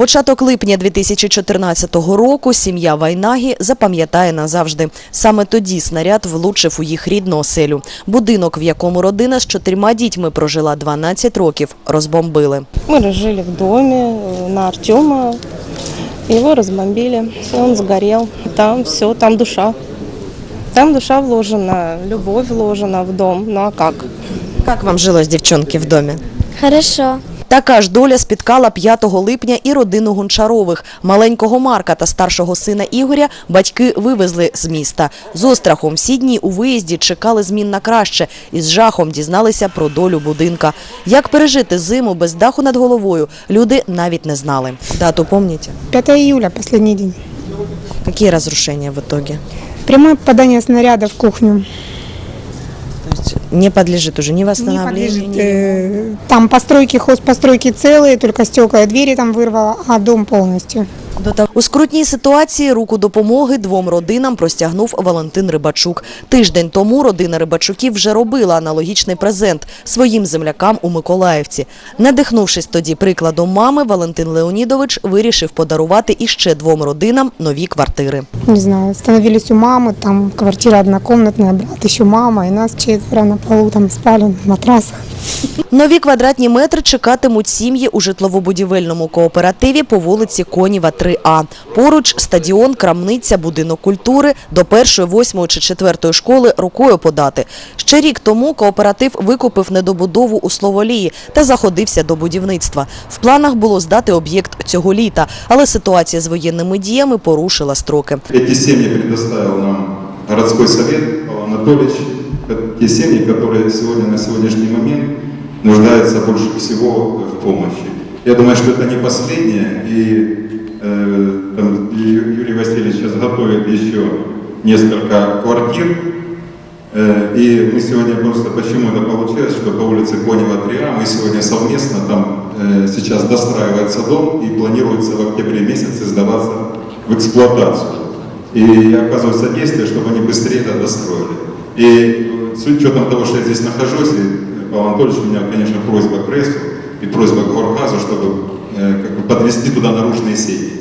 Початок липня 2014 року сім'я Вайнагі запам'ятає назавжди. Саме тоді снаряд влучив у їх рідну оселю. Будинок, в якому родина з чотирма дітьми прожила 12 років, розбомбили. Мы жили в доме э, на Артема. Его разбомбили, и он сгорел. Там все, там душа. Там душа вложена, любовь вложена в дом. Ну а как? Як вам жилось, дівчонки, в домі? Хорошо. Така ж доля спіткала 5 липня і родину Гончарових. Маленького Марка та старшого сина Ігоря батьки вивезли з міста. З острахом всі дні у виїзді чекали змін на краще і з жахом дізналися про долю будинка. Як пережити зиму без даху над головою, люди навіть не знали. Дату пам'ятаєте? 5 июля, последний день. Які розрушення в итоге? Прямое попадание снаряда в кухню. Не подлежит уже ни Не восстановлению, подлежит. ни э, Там постройки, хозпостройки целые, только стекла и двери там вырвало, а дом полностью. У скрутній ситуації руку допомоги двом родинам простягнув Валентин Рибачук. Тиждень тому родина Рибачуків вже робила аналогічний презент своїм землякам у Миколаївці. Надихнувшись тоді прикладом мами, Валентин Леонідович вирішив подарувати іще двом родинам нові квартири. Не знаю, становились у мамы, там квартира однокомнатная, брат еще мама, и нас четверо на полу там спали на матрасах. Нові квадратні метри чекатимуть сім'ї у житлово-будівельному кооперативі по вулиці Коніва 3А. Поруч стадіон, крамниця, будинок культури до першої, восьмої чи четвертої школи рукою подати. Ще рік тому кооператив викупив недобудову у Словолії та заходився до будівництва. В планах було здати об'єкт цього літа, але ситуація з воєнними діями порушила строки. Эти семьи предоставил нам городской совет Павел Анатольевич. Это те семьи, которые сегодня на сегодняшний момент нуждаются больше всего в помощи. Я думаю, что это не последнее, и, э, Там, и Юрий Васильевич сейчас готовит еще несколько квартир. Э, И мы сегодня просто, почему это получилось, что по улице Конева 3А мы сегодня совместно там э, сейчас достраивается дом и планируется в октябре месяце сдаваться в эксплуатацию. И я оказываю содействие, чтобы они быстрее это достроили. И э, с учетом того, что я здесь нахожусь, и, э, Павел Анатольевич, у меня, конечно, просьба к РЭСу и просьба к Горгазу, чтобы э, подвести туда наружные сети.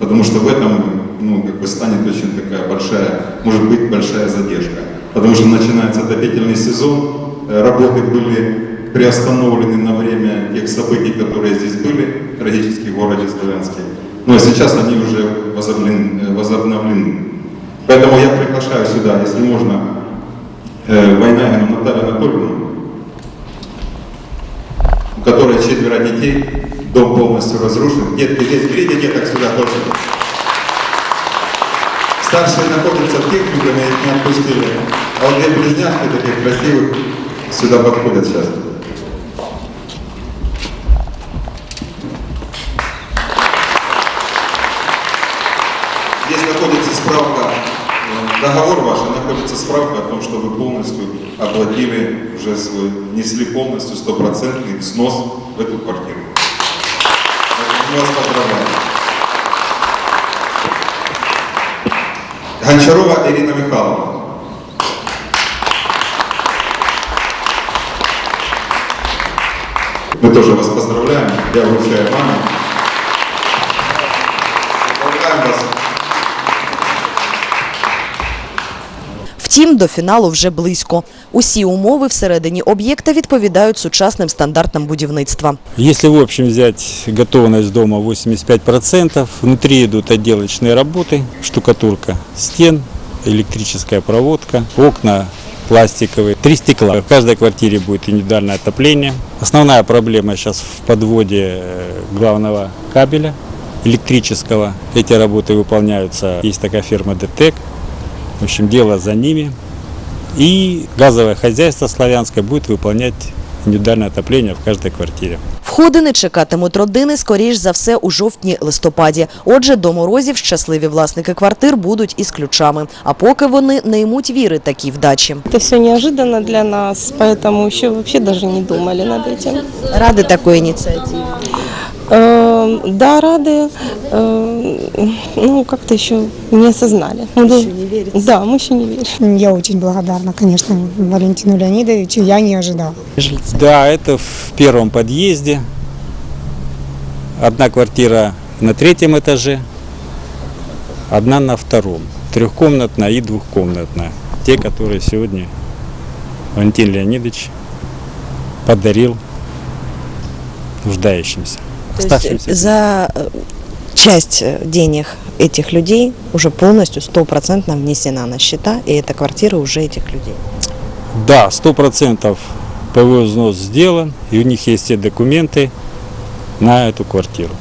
Потому что в этом ну, как бы станет очень такая большая, может быть, большая задержка. Потому что начинается отопительный сезон, э, работы были приостановлены на время тех событий, которые здесь были, трагически в городе Славянске. Но сейчас они уже возобновлены. э, возобновлены. Поэтому я приглашаю сюда, если можно, э, Вайнагину Наталью Анатольевну, у которой четверо детей, дом полностью разрушен. Детки здесь, берите деток сюда тоже. Старшие находятся в технике, мы их не отпустили. А вот две близняшки таких красивых сюда подходят сейчас. Здесь находится справка, э, договор ваш, и находится справка о том, что вы полностью оплатили, уже свой, внесли полностью стопроцентный взнос в эту квартиру. Гончарова Ирина Михайловна. Мы тоже вас поздравляем. Я вручаю маме. Поздравляем вас. Втім, до фіналу вже близько. Усі умови всередині об'єкта відповідають сучасним стандартам будівництва. Если в общем взять готовность дома 85%, внутри идут отделочные работы, штукатурка стен, электрическая проводка, окна пластиковые, три стекла. В каждой квартире будет индивидуальное отопление. Основная проблема сейчас в подводе э, главного кабеля электрического. Эти работы выполняются, есть такая фирма ДТЭК. В общем, дело за ними. И газовое хозяйство славянское будет выполнять индивидуальное отопление в каждой квартире. Входини чекатимуть родини, скоріш за все, у жовтні-листопаді. Отже, до морозів щасливі власники квартир будуть із ключами. А поки вони не ймуть віри такій вдачі. Это все неожиданно для нас, поэтому еще вообще даже не думали над этим. Ради такої ініціативи. Э, Да, рады, э, ну как-то еще не осознали. Мы Еще не верится. Да, мы еще не верим. Я очень благодарна, конечно, Валентину Леонидовичу, я не ожидала. Да, это в первом подъезде. Одна квартира на третьем этаже, одна на втором. Трехкомнатная и двухкомнатная. Те, которые сегодня Валентин Леонидович подарил нуждающимся. То есть оставшимся. за э, часть э, денег этих людей уже полностью стопроцентно внесена на счета, и это квартиры уже этих людей. Да, сто процентов взнос сделан, и у них есть все документы на эту квартиру.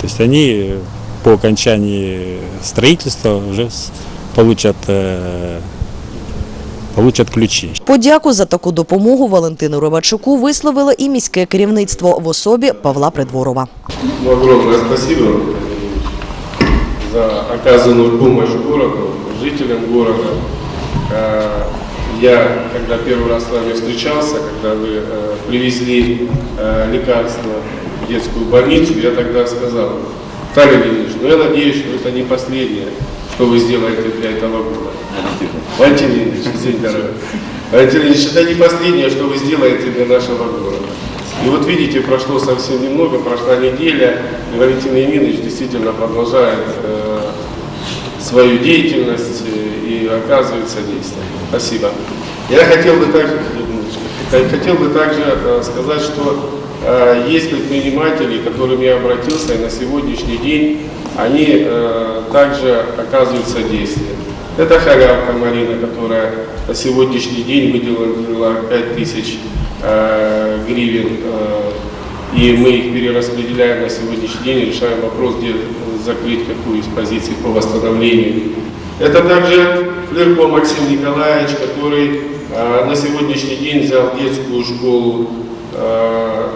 То есть они э, по окончании строительства уже получат, э, получат ключи. Подяку за таку допомогу Валентину Рибачуку висловило і міське керівництво в особі Павла Придворова. Ну, огромное спасибо за оказанную помощь городу, жителям города. Э, Я, когда первый раз с вами встречался, когда вы э, привезли э, лекарства в детскую больницу, я тогда сказал, Виталий Леонидович, ну я надеюсь, что это не последнее, что вы сделаете для этого города. Валентин Леонидович, извините. Валентин Леонидович, это не последнее, что вы сделаете для нашего города. И вот видите, прошло совсем немного, прошла неделя, и Валентин Леонидович действительно продолжает э, свою деятельность э, и оказывает содействие. Спасибо. Я хотел бы также. Я хотел бы также э, сказать, что э, есть предприниматели, к которым я обратился, и на сегодняшний день они э, также оказывают содействие. Это халявка Марина, которая на сегодняшний день выделила 5 тысяч э, гривен, э, и мы их перераспределяем на сегодняшний день, решаем вопрос, где закрыть какую из позиций по восстановлению. Это также Флерко Максим Николаевич, который э, на сегодняшний день взял детскую школу, э,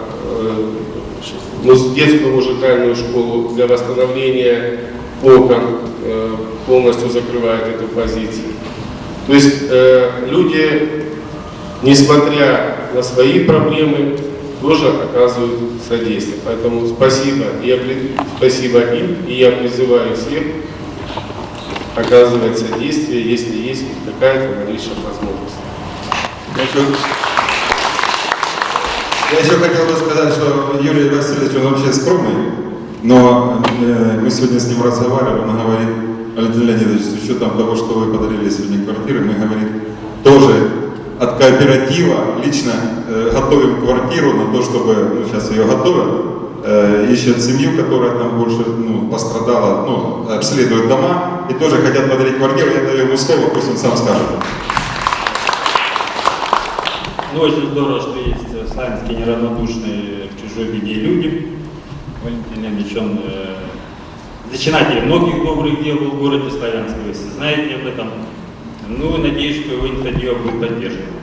ну, детскую музыкальную школу для восстановления окон, э, полностью закрывает эту позицию. То есть э, люди, несмотря на свои проблемы, тоже оказывают содействие. Поэтому спасибо, я, спасибо им, и я призываю всех оказывать содействие, если есть какая-то малейшая возможность. Я еще, хотел бы сказать, что Юрий Васильевич, он вообще скромный, но э, мы сегодня с ним разговаривали, он говорит, Валентин Леонидович, с учетом того, что вы подарили сегодня квартиры, мы, говорит, тоже от кооператива лично э, готовим квартиру на то, чтобы, ну, сейчас ее готовят, э, ищет семью, которая там больше ну, пострадала, ну, обследуют дома и тоже хотят подарить квартиру, я даю ему слово, пусть он сам скажет. Ну, очень здорово, что есть э, славянские неравнодушные к чужой беде люди. Валентин Леонидович, он э, зачинатель многих добрых дел в городе Славянске, вы все знаете об этом. Ну, и надеюсь, что его инициатива будет поддержана.